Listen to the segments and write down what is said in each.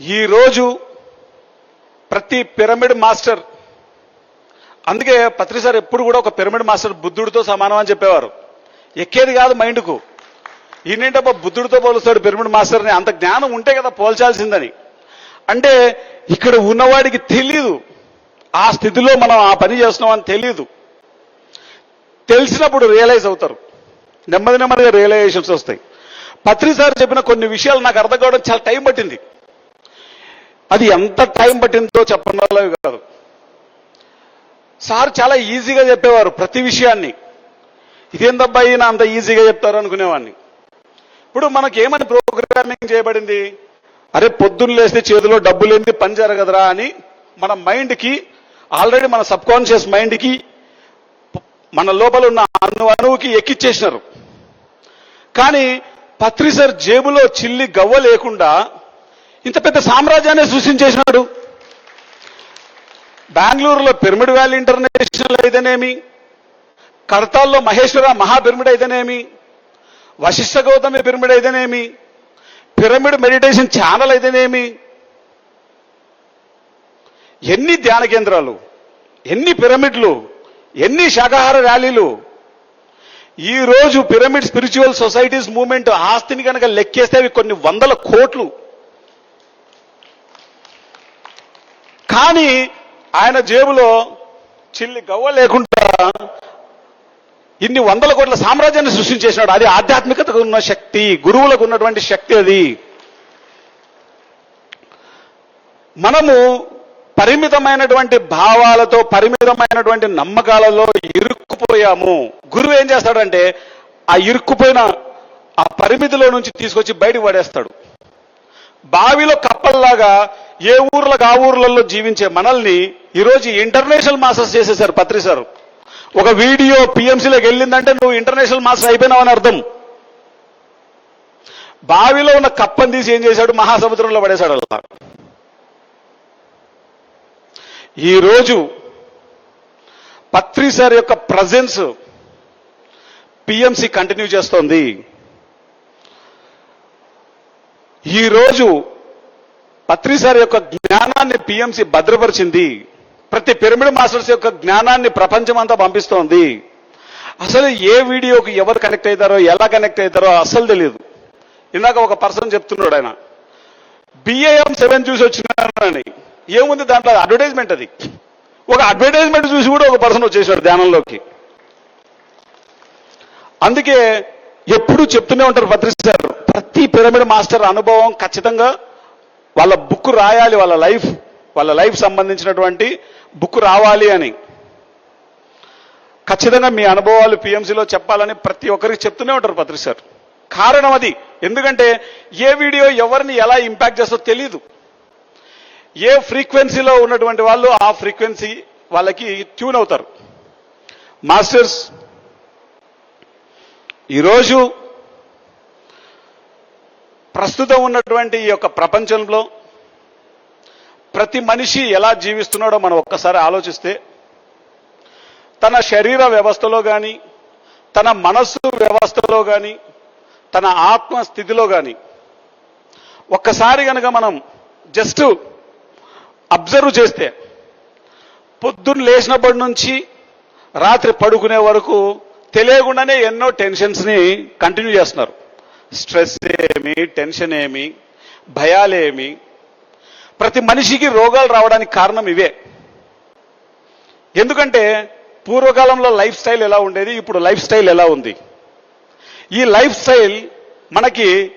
ఈరోజు ప్రతి pyramid master అందుకే పత్రి సార్ ఎప్పుడు కూడా ఒక పిరమిడ్ మాస్టర్ బుద్ధుడితో సమానం అని చెప్పేవారు. ఎక్కేది కాదు మైండ్కు. ఈయనేంటబ్బా బుద్ధుడితో పోలుస్తాడు పిరమిడ్ మాస్టర్ని? అంత జ్ఞానం ఉంటే కదా పోల్చాల్సిందని. అంటే ఇక్కడ ఉన్నవాడికి తెలీదు. ఆ స్థితిలో మనం ఆ పని చేస్తున్నామని తెలియదు తెలిసినప్పుడు రియలైజ్ అవుతారు. నెమ్మది నెమ్మదిగా రియలైజేషన్స్ వస్తాయి. పత్రి సార్ చెప్పిన కొన్ని విషయాలు నాకు అర్థం కావడం చాలా టైం పట్టింది. అది ఎంత టైం పట్టిందో చెప్పడం కాదు. సార్ చాలా ఈజీగా చెప్పేవారు ప్రతి విషయాన్ని. ఇదేందబ్బా ఈయన అంత ఈజీగా చెప్తారు అనుకునేవాడిని ఇప్పుడు మనకి ఏమని ప్రోగ్రామింగ్ చేయబడింది? అరే పొద్దున్న లేస్తే చేతిలో డబ్బు లేనిది పని జరగదురా అని మన మైండ్కి ఆల్రెడీ మన సబ్ కాన్షియస్ మైండ్కి మన లోపల ఉన్న అణు అణువుకి ఎక్కిచ్చేసినారు. కానీ పత్రిసర్ జేబులో చిల్లి గవ్వ లేకుండా ఇంత పెద్ద సామ్రాజ్యాన్ని సృష్టించేసినాడు. బెంగళూరులో పిరమిడ్ వ్యాలీ ఇంటర్నేషనల్ అయితేనేమి కడతాల్లో మహేశ్వర మహా పిరమిడ్ అయితేనేమి వశిష్ఠ గౌతమి పిరమిడ్ అయితేనేమి పిరమిడ్ మెడిటేషన్ ఛానల్ అయితేనేమి ఎన్ని ధ్యాన కేంద్రాలు ఎన్ని పిరమిడ్లు ఎన్ని శాకాహార ర్యాలీలు ఈ రోజు పిరమిడ్ స్పిరిచువల్ సొసైటీస్ మూవ్మెంట్ ఆస్తిని కనుక లెక్కేస్తే అవి కొన్ని వందల కోట్లు. కానీ ఆయన జేబులో చిల్లి గవ్వ లేకుండా ఇన్ని వందల కోట్ల సామ్రాజ్యాన్ని సృష్టించేసినాడు. అది ఆధ్యాత్మికతకు ఉన్న శక్తి గురువులకు ఉన్నటువంటి శక్తి అది. మనము పరిమితమైనటువంటి భావాలతో పరిమితమైనటువంటి నమ్మకాలలో ఇరుక్కుపోయాము. గురువు ఏం చేస్తాడంటే ఆ ఇరుక్కుపోయిన ఆ పరిమితిలో నుంచి తీసుకొచ్చి బయటకు పడేస్తాడు. బావిలో కప్పల్లాగా ఏ ఊర్లకు ఆ ఊర్లలో జీవించే మనల్ని ఈరోజు ఇంటర్నేషనల్ మాస్టర్స్ చేసేసారు పత్రి సార్. ఒక వీడియో పిఎంసీలోకి వెళ్ళిందంటే నువ్వు ఇంటర్నేషనల్ మాస్టర్ అయిపోయినావు అని అర్థం. బావిలో ఉన్న కప్పని తీసి ఏం చేశాడు? మహాసముద్రంలో పడేశాడు అలా. ఈరోజు పత్రి సార్ యొక్క ప్రజెన్స్ పిఎంసి కంటిన్యూ చేస్తోంది. ఈరోజు పత్రిసార్ యొక్క జ్ఞానాన్ని పిఎంసి భద్రపరిచింది. ప్రతి పిరమిడ్ మాస్టర్స్ యొక్క జ్ఞానాన్ని ప్రపంచమంతా పంపిస్తోంది. అసలు ఏ వీడియోకి ఎవరు కనెక్ట్ అవుతారో ఎలా కనెక్ట్ అవుతారో అస్సలు తెలియదు ఇందాక ఒక పర్సన్ చెప్తున్నాడు ఆయన. బిఏఎం సెవెన్ చూసి వచ్చినానని ఏముంది దాంట్లో అడ్వర్టైజ్మెంట్ అది? ఒక అడ్వర్టైజ్మెంట్ చూసి కూడా ఒక పర్సన్ వచ్చేసాడు ధ్యానంలోకి. అందుకే ఎప్పుడు చెప్తూనే ఉంటారు పత్రి సార్ ప్రతి పిరమిడ్ మాస్టర్ అనుభవం ఖచ్చితంగా వాళ్ళ బుక్ రాయాలి వాళ్ళ లైఫ్ వాళ్ళ లైఫ్ సంబంధించినటువంటి బుక్ రావాలి అని. ఖచ్చితంగా మీ అనుభవాలు పిఎంసీలో చెప్పాలని ప్రతి ఒక్కరికి చెప్తూనే ఉంటారు పత్రి సార్. కారణం అది. ఎందుకంటే ఏ వీడియో ఎవరిని ఎలా ఇంపాక్ట్ చేస్తుందో తెలియదు ఏ ఫ్రీక్వెన్సీలో ఉన్నటువంటి వాళ్ళు ఆ ఫ్రీక్వెన్సీ వాళ్ళకి ట్యూన్ అవుతారు. మాస్టర్స్ ఈరోజు ప్రస్తుతం ఉన్నటువంటి ఈ యొక్క ప్రపంచంలో ప్రతి మనిషి ఎలా జీవిస్తున్నాడో మనం ఒక్కసారి ఆలోచిస్తే తన శరీర వ్యవస్థలో కానీ తన మనస్సు వ్యవస్థలో కానీ తన ఆత్మ స్థితిలో కానీ ఒక్కసారి కనుక మనం జస్ట్ అబ్జర్వ్ చేస్తే పొద్దున్న లేచినప్పటి నుంచి రాత్రి పడుకునే వరకు తెలియకుండానే ఎన్నో టెన్షన్స్ని కంటిన్యూ చేస్తున్నారు. స్ట్రెస్ ఏమి టెన్షన్ ఏమి భయాలేమి ప్రతి మనిషికి రోగాలు రావడానికి కారణం ఇవే. ఎందుకంటే పూర్వకాలంలో లైఫ్ స్టైల్ ఎలా ఉండేది ఇప్పుడు లైఫ్ స్టైల్ ఎలా ఉంది? ఈ లైఫ్ స్టైల్ మనకి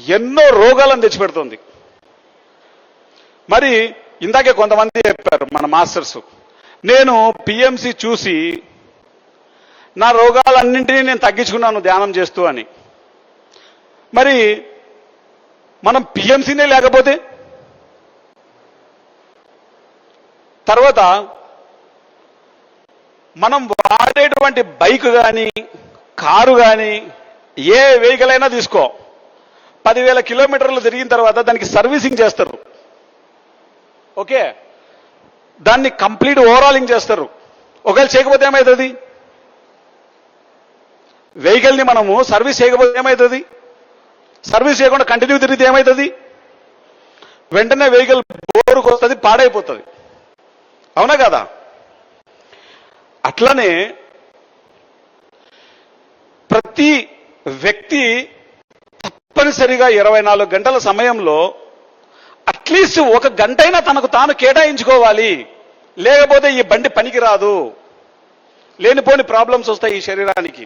ఎన్నో రోగాలను తెచ్చిపెడుతుంది. మరి ఇందాకే కొంతమంది చెప్పారు మన మాస్టర్స్ నేను పిఎంసి చూసి నా రోగాలన్నింటినీ నేను తగ్గించుకున్నాను ధ్యానం చేస్తూ అని. మరి మనం పిఎంసీనే లేకపోతే? తర్వాత మనం వాడేటువంటి బైక్ కానీ కారు కానీ ఏ వెహికల్ అయినా తీసుకో. పదివేల కిలోమీటర్లు తిరిగిన తర్వాత దానికి సర్వీసింగ్ చేస్తారు. ఓకే? దాన్ని కంప్లీట్ ఓవరాలింగ్ చేస్తారు. ఒకవేళ చేయకపోతే ఏమవుతుంది వెహికల్ని మనము సర్వీస్ చేయకపోతే ఏమవుతుంది సర్వీస్ చేయకుండా కంటిన్యూ తిరిగితే ఏమవుతుంది వెంటనే వెహికల్ బోరుకు వస్తుంది పాడైపోతుంది. అవునా కదా? అట్లనే ప్రతి వ్యక్తి తప్పనిసరిగా ఇరవై నాలుగు గంటల సమయంలో అట్లీస్ట్ ఒక గంటైనా తనకు తాను కేటాయించుకోవాలి. లేకపోతే ఈ బండి పనికిరాదు. లేనిపోని ప్రాబ్లమ్స్ వస్తాయి ఈ శరీరానికి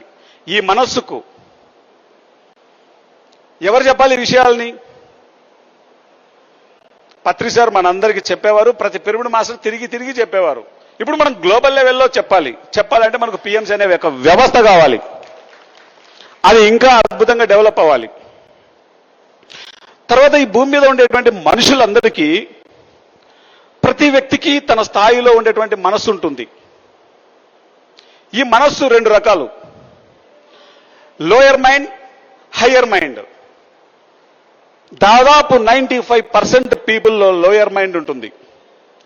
ఈ మనస్సుకు. ఎవరు చెప్పాలి ఈ విషయాల్ని? పత్రి సార్ మనందరికీ చెప్పేవారు ప్రతి పిరమిడ్ మాస్టర్ తిరిగి తిరిగి చెప్పేవారు. ఇప్పుడు మనం గ్లోబల్ లెవెల్లో చెప్పాలి. చెప్పాలంటే మనకు పిఎంసీ అనే ఒక వ్యవస్థ కావాలి. అది ఇంకా అద్భుతంగా డెవలప్ అవ్వాలి. తర్వాత ఈ భూమి మీద ఉండేటువంటి మనుషులందరికీ ప్రతి వ్యక్తికి తన స్థాయిలో ఉండేటువంటి మనస్సు ఉంటుంది. ఈ మనస్సు రెండు రకాలు. Lower mind higher mind. దాదాపు నైంటీ ఫైవ్ పర్సెంట్ పీపుల్లో లోయర్ మైండ్ ఉంటుంది.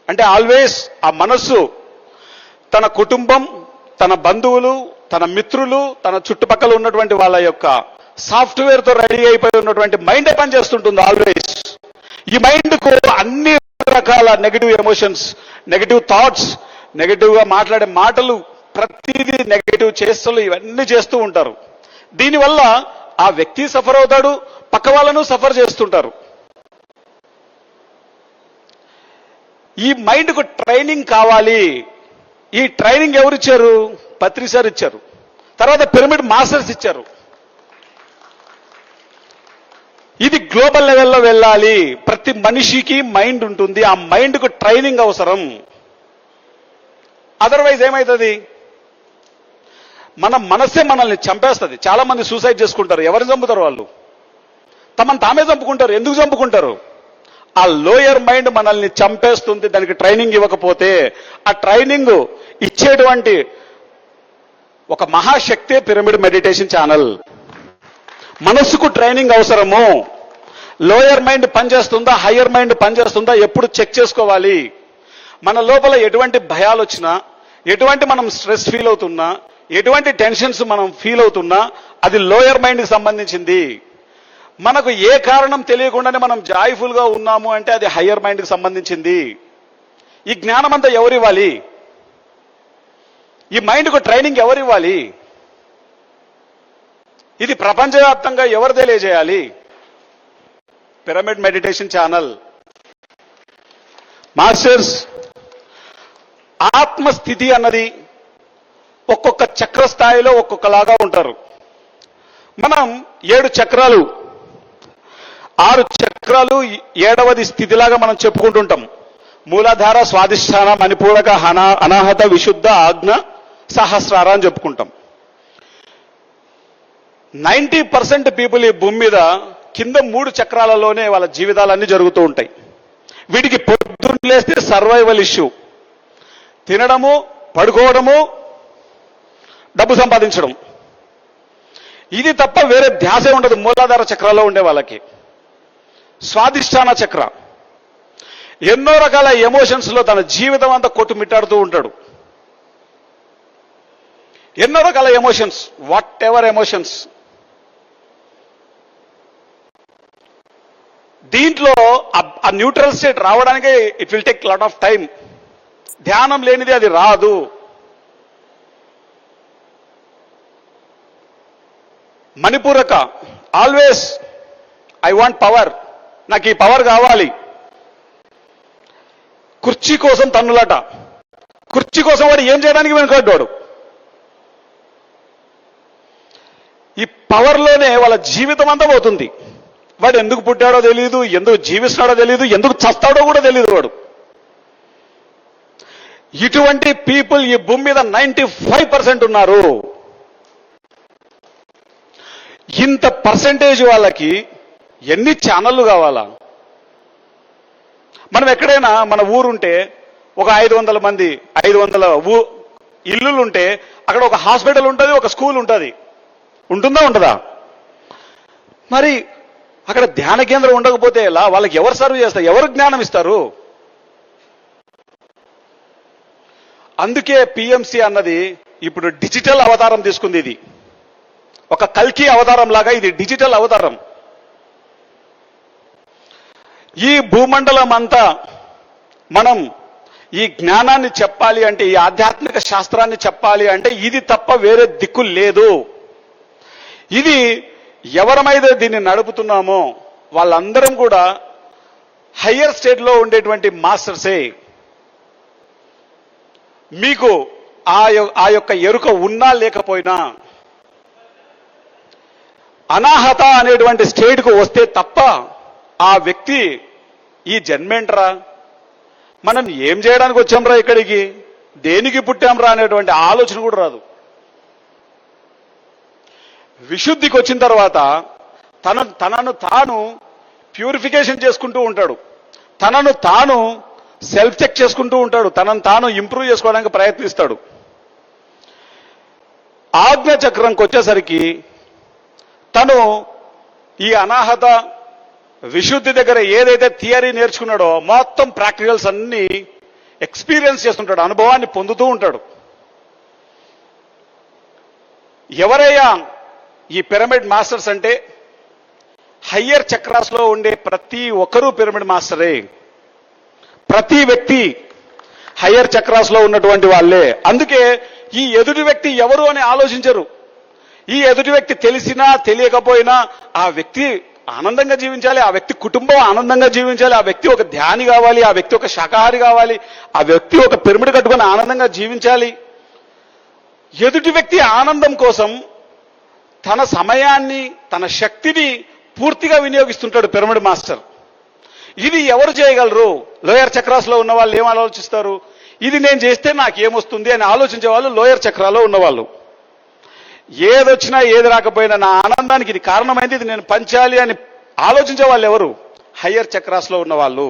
అంటే ఆల్వేస్ ఆ మనస్సు తన కుటుంబం తన బంధువులు తన మిత్రులు తన చుట్టుపక్కల ఉన్నటువంటి వాళ్ళ యొక్క సాఫ్ట్వేర్తో రెడీ అయిపోయి ఉన్నటువంటి మైండే పనిచేస్తుంటుంది ఆల్వేస్. ఈ మైండ్కు అన్ని రకాల నెగటివ్ ఎమోషన్స్ నెగటివ్ థాట్స్ నెగటివ్గా మాట్లాడే మాటలు ప్రతిదీ నెగటివ్ చేస్తలు ఇవన్నీ చేస్తూ ఉంటారు. దీనివల్ల ఆ వ్యక్తి సఫర్ అవుతాడు పక్క వాళ్ళను సఫర్ చేస్తుంటారు. ఈ మైండ్కు ట్రైనింగ్ కావాలి. ఈ ట్రైనింగ్ ఎవరు ఇచ్చారు? పత్రి సార్ ఇచ్చారు. తర్వాత పిరమిడ్ మాస్టర్స్ ఇచ్చారు. ఇది గ్లోబల్ లెవెల్లో వెళ్ళాలి. ప్రతి మనిషికి మైండ్ ఉంటుంది. ఆ మైండ్కు ట్రైనింగ్ అవసరం. అదర్వైజ్ ఏమవుతుంది మన మనసే మనల్ని చంపేస్తుంది. చాలా మంది సూసైడ్ చేసుకుంటారు. ఎవరిని చంపుతారు వాళ్ళు? తమను తామే చంపుకుంటారు. ఎందుకు చంపుకుంటారు? ఆ లోయర్ మైండ్ మనల్ని చంపేస్తుంది. దానికి ట్రైనింగ్ ఇవ్వకపోతే ఆ ట్రైనింగ్ ఇచ్చేటువంటి ఒక మహాశక్తే పిరమిడ్ మెడిటేషన్ ఛానల్. మనస్సుకు ట్రైనింగ్ అవసరము. లోయర్ మైండ్ పనిచేస్తుందా? హయ్యర్ మైండ్ పనిచేస్తుందా? ఎప్పుడు చెక్ చేసుకోవాలి? మన లోపల ఎటువంటి భయాలు వచ్చినా ఎటువంటి మనం స్ట్రెస్ ఫీల్ అవుతున్నా ఎటువంటి టెన్షన్స్ మనం ఫీల్ అవుతున్నా అది లోయర్ మైండ్కి సంబంధించింది. మనకు ఏ కారణం తెలియకుండానే మనం జాయ్ఫుల్గా ఉన్నాము అంటే అది హయ్యర్ మైండ్కి సంబంధించింది. ఈ జ్ఞానం అంతా ఎవరు ఇవ్వాలి ఈ మైండ్కు ట్రైనింగ్ ఎవరు ఇవ్వాలి ఇది ప్రపంచవ్యాప్తంగా ఎవరు తెలియజేయాలి? Pyramid meditation channel. మాస్టర్స్ ఆత్మస్థితి అన్నది ఒక్కొక్క చక్ర స్థాయిలో ఒక్కొక్కలాగా ఉంటారు. మనం ఏడు చక్రాలు ఆరు చక్రాలు ఏడవది స్థితిలాగా మనం చెప్పుకుంటుంటాం. మూలాధార స్వాదిష్టాన మణిపూరక అనా అనాహత విశుద్ధ ఆజ్ఞ సహస్రార అని చెప్పుకుంటాం. నైంటీ పర్సెంట్ పీపుల్ ఈ భూమి మీద కింద మూడు చక్రాలలోనే వాళ్ళ జీవితాలన్నీ జరుగుతూ ఉంటాయి. వీటికి పొద్దున్న లేస్తే సర్వైవల్ ఇష్యూ. తినడము పడుకోవడము డబ్బు సంపాదించడం. ఇది తప్ప వేరే ధ్యాసే ఉండదు. మూలాధార చక్రాల్లో ఉండే వాళ్ళకి. స్వాధిష్టాన చక్ర. ఎన్నో రకాల ఎమోషన్స్లో తన జీవితం అంతా కొట్టుమిట్టాడుతూ ఉంటాడు. ఎన్నో రకాల ఎమోషన్స్ వాట్ ఎవర్ ఎమోషన్స్ దీంట్లో ఆ- న్యూట్రల్ స్టేట్ రావడానికి it will take lot of time ధ్యానం లేనిది అది రాదు. మణిపూరక ఆల్వేస్ ఐ వాంట్ పవర్ నాకు ఈ పవర్ కావాలి. కుర్చీ కోసం తన్నులట. కుర్చీ కోసం వాడు ఏం చేయడానికి వెనుకడ్డాడు ఈ పవర్లోనే వాళ్ళ జీవితం అంతా పోతుంది. వాడు ఎందుకు పుట్టాడో తెలియదు ఎందుకు జీవిస్తాడో తెలియదు ఎందుకు చస్తాడో కూడా తెలియదు వాడు. ఇటువంటి పీపుల్ ఈ భూమి మీద నైంటీ ఫైవ్ పర్సెంట్ ఉన్నారు. ఇంత పర్సెంటేజ్ వాళ్ళకి ఎన్ని ఛానళ్ళు కావాలా? మనం ఎక్కడైనా మన ఊరుంటే ఒక ఐదు వందల మంది ఐదు వందల ఊ ఇల్లులు ఉంటే అక్కడ ఒక హాస్పిటల్ ఉంటుంది ఒక స్కూల్ ఉంటుంది. ఉంటుందా ఉంటుందా మరి అక్కడ ధ్యాన కేంద్రం ఉండకపోతే ఎలా? వాళ్ళకి ఎవరు సర్వ్ చేస్తారు? ఎవరు జ్ఞానం ఇస్తారు? అందుకే పిఎంసి అన్నది ఇప్పుడు డిజిటల్ అవతారం తీసుకుంది ఇది. ఒక కల్కి అవతారం లాగా ఇది డిజిటల్ అవతారం. ఈ భూమండలం అంతా మనం ఈ జ్ఞానాన్ని చెప్పాలి అంటే ఈ ఆధ్యాత్మిక శాస్త్రాన్ని చెప్పాలి అంటే ఇది తప్ప వేరే దిక్కు లేదు. ఇది ఎవరమైతే దీన్ని నడుపుతున్నామో వాళ్ళందరం కూడా హయ్యర్ స్టేట్లో ఉండేటువంటి మాస్టర్సే. మీకు ఆ ఆ యొక్క ఎరుక ఉన్నా లేకపోయినా అనాహత అనేటువంటి స్టేట్కు వస్తే తప్ప ఆ వ్యక్తి ఈ జన్మేంట్రా? మనం ఏం చేయడానికి వచ్చాంరా ఇక్కడికి? దేనికి పుట్టాంరా అనేటువంటి ఆలోచన కూడా రాదు. విశుద్ధికి వచ్చిన తర్వాత తన తనను తాను ప్యూరిఫికేషన్ చేసుకుంటూ ఉంటాడు. తనను తాను సెల్ఫ్ చెక్ చేసుకుంటూ ఉంటాడు. తనను తాను ఇంప్రూవ్ చేసుకోవడానికి ప్రయత్నిస్తాడు. ఆజ్ఞ చక్రంకి వచ్చేసరికి తను ఈ అనాహత విశుద్ధి దగ్గర ఏదైతే థియరీ నేర్చుకున్నాడో మొత్తం ప్రాక్టికల్స్ అన్ని ఎక్స్పీరియన్స్ చేస్తుంటాడు అనుభవాన్ని పొందుతూ ఉంటాడు. ఎవరయ్యా ఈ పిరమిడ్ మాస్టర్స్ అంటే హయ్యర్ చక్రాస్లో ఉండే ప్రతి ఒక్కరూ పిరమిడ్ మాస్టరే. ప్రతి వ్యక్తి హయ్యర్ చక్రాస్లో ఉన్నటువంటి వాళ్ళే. అందుకే ఈ ఎదుటి వ్యక్తి ఎవరు అని ఆలోచించరు. ఈ ఎదుటి వ్యక్తి తెలిసినా తెలియకపోయినా ఆ వ్యక్తి ఆనందంగా జీవించాలి ఆ వ్యక్తి కుటుంబం ఆనందంగా జీవించాలి ఆ వ్యక్తి ఒక ధ్యాని కావాలి ఆ వ్యక్తి ఒక శాకాహారి కావాలి ఆ వ్యక్తి ఒక పిరమిడ్ కట్టుకొని ఆనందంగా జీవించాలి. ఎదుటి వ్యక్తి ఆనందం కోసం తన సమయాన్ని తన శక్తిని పూర్తిగా వినియోగిస్తుంటాడు పిరమిడ్ మాస్టర్. ఇది ఎవరు చేయగలరు? లోయర్ చక్రాస్లో ఉన్న వాళ్ళు ఏం ఆలోచిస్తారు? ఇది నేను చేస్తే నాకు ఏమొస్తుంది అని ఆలోచించే వాళ్ళు లోయర్ చక్రాలో ఉన్నవాళ్ళు. ఏదొచ్చినా ఏది రాకపోయినా నా ఆనందానికి ఇది కారణమైంది ఇది నేను పంచాలి అని ఆలోచించే వాళ్ళు ఎవరు? హయ్యర్ చక్రాస్లో ఉన్న వాళ్ళు.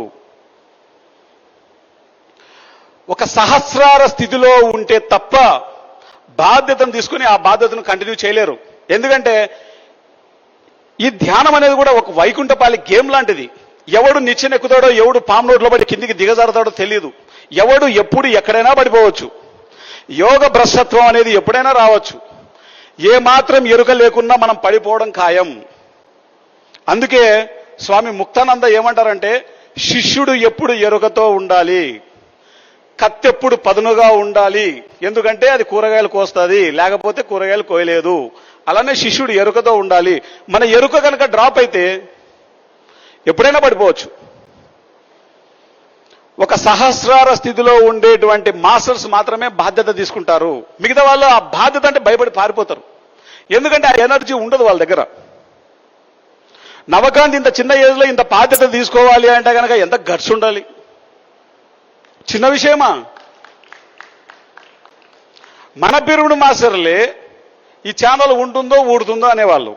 ఒక సహస్రార స్థితిలో ఉంటే తప్ప బాధ్యతను తీసుకుని ఆ బాధ్యతను కంటిన్యూ చేయలేరు. ఎందుకంటే ఈ ధ్యానం అనేది కూడా ఒక వైకుంఠపాలి గేమ్ లాంటిది. ఎవడు నిచ్చెనెక్కుతాడో ఎవడు పాము నోట్లో పడి కిందికి దిగజారుతాడో తెలియదు ఎవడు ఎప్పుడు ఎక్కడైనా పడిపోవచ్చు. యోగ భ్రష్టత్వం అనేది ఎప్పుడైనా రావచ్చు. ఏ మాత్రం ఎరుక లేకున్నా మనం పడిపోవడం ఖాయం. అందుకే స్వామి ముక్తానంద ఏమంటారంటే శిష్యుడు ఎప్పుడు ఎరుకతో ఉండాలి? కత్తెప్పుడు పదునుగా ఉండాలి? ఎందుకంటే అది కూరగాయలు కోస్తుంది లేకపోతే కూరగాయలు కోయలేదు. అలానే శిష్యుడు ఎరుకతో ఉండాలి. మన ఎరుక కనుక డ్రాప్ అయితే ఎప్పుడైనా పడిపోవచ్చు. ఒక సహస్రార స్థితిలో ఉండేటువంటి మాస్టర్స్ మాత్రమే బాధ్యత తీసుకుంటారు. మిగతా వాళ్ళు ఆ బాధ్యత అంటే భయపడి పారిపోతారు. ఎందుకంటే ఆ ఎనర్జీ ఉండదు వాళ్ళ దగ్గర. నవకాంత్ ఇంత చిన్న ఏజ్లో ఇంత బాధ్యత తీసుకోవాలి అంటే కనుక ఎంత గట్స్ ఉండాలి? చిన్న విషయమా? మన పిరుడు మాస్టర్లే ఈ ఛానల్ ఉంటుందో ఊడుతుందో అనేవాళ్ళు.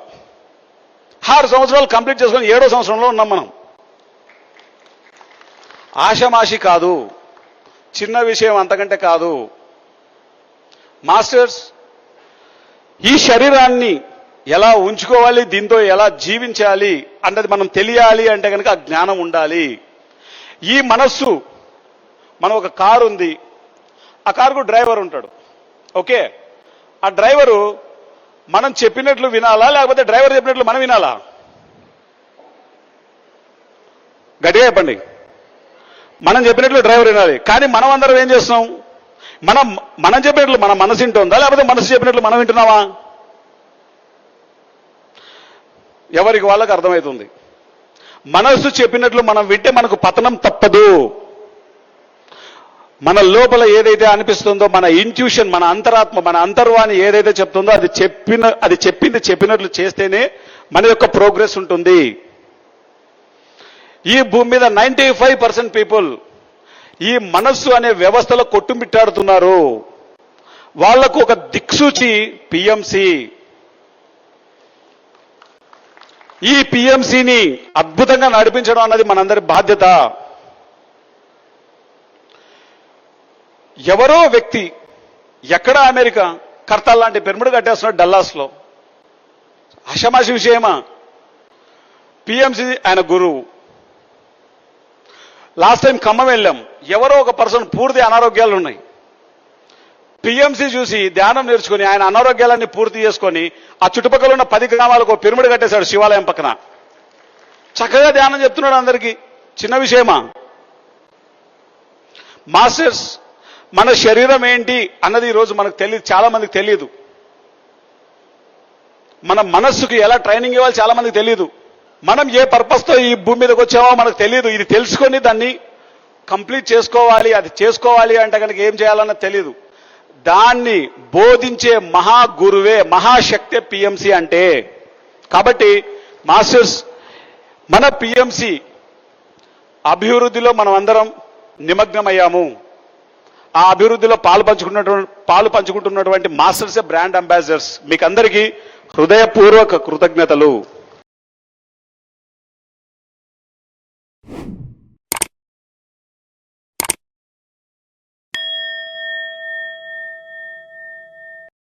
ఆరు సంవత్సరాలు కంప్లీట్ చేసుకొని ఏడో సంవత్సరంలో ఉన్నాం మనం. ఆషమాషి కాదు. చిన్న విషయం అంతకంటే కాదు. మాస్టర్స్ ఈ శరీరాన్ని ఎలా ఉంచుకోవాలి దీంతో ఎలా జీవించాలి అన్నది మనం తెలియాలి అంటే కనుక ఆ జ్ఞానం ఉండాలి. ఈ మనస్సు మనం ఒక కారు ఉంది. ఆ కారుకు డ్రైవర్ ఉంటాడు. ఓకే? ఆ డ్రైవరు మనం చెప్పినట్లు వినాలా లేకపోతే డ్రైవర్ చెప్పినట్లు మనం వినాలా? గట్టిగా చెప్పండి. మనం చెప్పినట్లు డ్రైవర్ వినాలి. కానీ మనం అందరం ఏం చేస్తున్నాం? మనం మనం చెప్పినట్లు మన మనసు వింటుందా? లేకపోతే మనసు చెప్పినట్లు మనం వింటున్నావా ఎవరికి వాళ్ళకి అర్థమవుతుంది. మనస్సు చెప్పినట్లు మనం వింటే మనకు పతనం తప్పదు. మన లోపల ఏదైతే అనిపిస్తుందో మన ఇంట్యూషన్ మన అంతరాత్మ మన అంతర్వాణి ఏదైతే చెప్తుందో అది చెప్పిన అది చెప్పింది చెప్పినట్లు చేస్తేనే మన యొక్క ప్రోగ్రెస్ ఉంటుంది. ఈ భూమి మీద నైంటీ ఫైవ్ పర్సెంట్ పీపుల్ ఈ మనస్సు అనే వ్యవస్థలో కొట్టుమిట్టాడుతున్నారు. వాళ్ళకు ఒక దిక్సూచి పిఎంసి ఈ పిఎంసిని అద్భుతంగా నడిపించడం అన్నది మనందరి బాధ్యత. ఎవరో వ్యక్తి ఎక్కడ అమెరికా కర్తాల్ లాంటి పెరుముడు కట్టేస్తున్నాడు డల్లాస్లో. హషమాషి విషయమా? పిఎంసి ఆయన గురువు. లాస్ట్ టైం ఖమ్మం వెళ్ళాం. ఎవరో ఒక పర్సన్ పూర్తి అనారోగ్యాలు ఉన్నాయి. పిఎంసి చూసి ధ్యానం నేర్చుకుని ఆయన అనారోగ్యాలన్నీ పూర్తి చేసుకొని ఆ చుట్టుపక్కల ఉన్న పది గ్రామాలకు ఒక పిరమిడ్ కట్టేశాడు శివాలయం పక్కన. చక్కగా ధ్యానం చెప్తున్నాడు అందరికీ. చిన్న విషయమా? మాస్టర్స్ మన శరీరం ఏంటి అన్నది ఈరోజు మనకు తెలియదు చాలా మందికి తెలియదు మన మనస్సుకి ఎలా ట్రైనింగ్ ఇవ్వాలి చాలా మందికి తెలియదు మనం ఏ పర్పస్తో ఈ భూమి మీదకి వచ్చామో మనకు తెలియదు ఇది తెలుసుకొని దాన్ని కంప్లీట్ చేసుకోవాలి అది చేసుకోవాలి అంటే కనుక ఏం చేయాలన్నది తెలియదు దాన్ని బోధించే మహా గురువే మహాశక్తి పిఎంసి అంటే. కాబట్టి మాస్టర్స్ మన పిఎంసి అభివృద్ధిలో మనం అందరం నిమగ్నమయ్యాము. ఆ అభివృద్ధిలో పాలు పంచుకున్నటువంటి పాలు పంచుకుంటున్నటువంటి మాస్టర్సే బ్రాండ్ అంబాసిడర్స్. మీకు అందరికీ హృదయపూర్వక కృతజ్ఞతలు.